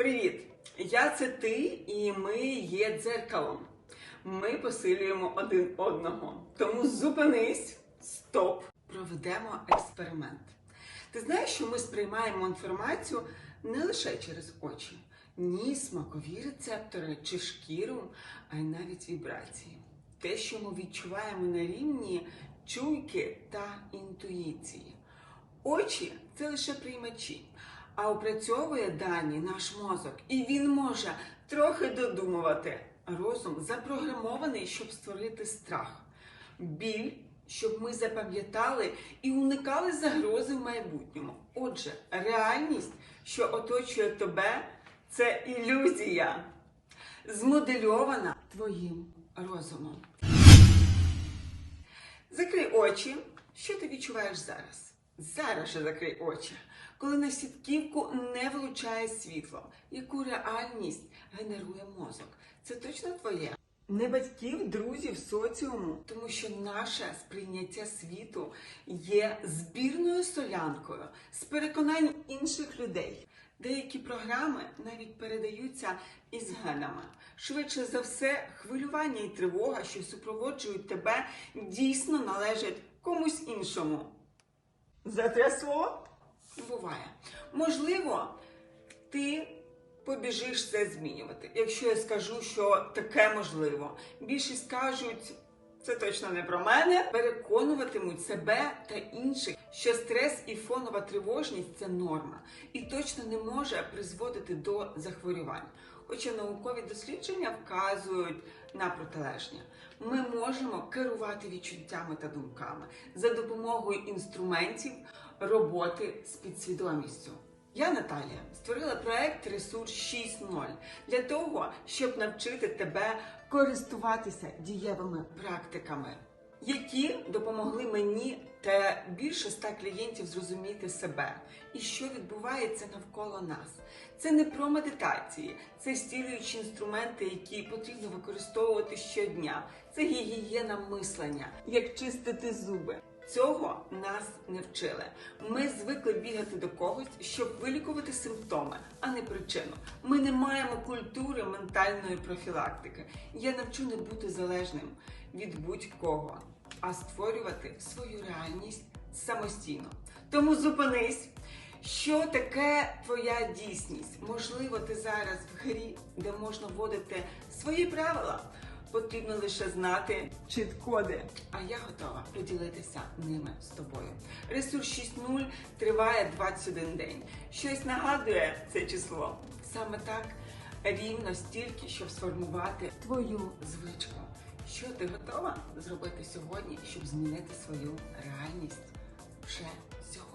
Привіт! Я це ти, і ми є дзеркалом. Ми посилюємо один одного. Тому зупинись, стоп! Проведемо експеримент. Ти знаєш, що ми сприймаємо інформацію не лише через очі, ні смакові рецептори чи шкіру, а й навіть вібрації. Те, що ми відчуваємо на рівні чуйки та інтуїції. Очі це лише приймачі, а опрацьовує дані наш мозок, і він може трохи додумувати. Розум запрограмований, щоб створити страх, біль, щоб ми запам'ятали і уникали загрози в майбутньому. Отже, реальність, що оточує тебе, це ілюзія, змодельована твоїм розумом. Закрий очі. Що ти відчуваєш зараз? Зараз же закрий очі. Коли на сітківку не влучає світло, яку реальність генерує мозок. Це точно твоє. Не батьків, друзів, соціуму, тому що наше сприйняття світу є збірною солянкою з переконань інших людей. Деякі програми навіть передаються із генами. Швидше за все, хвилювання і тривога, що супроводжують тебе, дійсно належать комусь іншому. Затрясло? Буває. Можливо, ти побіжиш це змінювати. Якщо я скажу, що таке можливо. Більшість кажуть, це точно не про мене. Переконуватимуть себе та інших, що стрес і фонова тривожність це норма і точно не може призводити до захворювань. Хоча наукові дослідження вказують на протилежне. Ми можемо керувати відчуттями та думками за допомогою інструментів роботи з підсвідомістю. Я Наталія створила проект Ресурс 6.0 для того, щоб навчити тебе користуватися дієвими практиками, які допомогли мені та більше ста клієнтів зрозуміти себе і що відбувається навколо нас. Це не про медитації, це стілюючі інструменти, які потрібно використовувати щодня. Це гігієна мислення, як чистити зуби. Цього нас не вчили. Ми звикли бігати до когось, щоб вилікувати симптоми, а не причину. Ми не маємо культури ментальної профілактики. Я навчу не бути залежним від будь-кого, а створювати свою реальність самостійно. Тому зупинись. Що таке твоя дійсність? Можливо, ти зараз в грі, де можна вводити свої правила. Потрібно лише знати чіт-коди, а я готова поділитися ними з тобою. Ресурс 6.0 триває 21 день. Щось нагадує це число. Саме так рівно стільки, щоб сформувати твою звичку. Що ти готова зробити сьогодні, щоб змінити свою реальність вже сьогодні?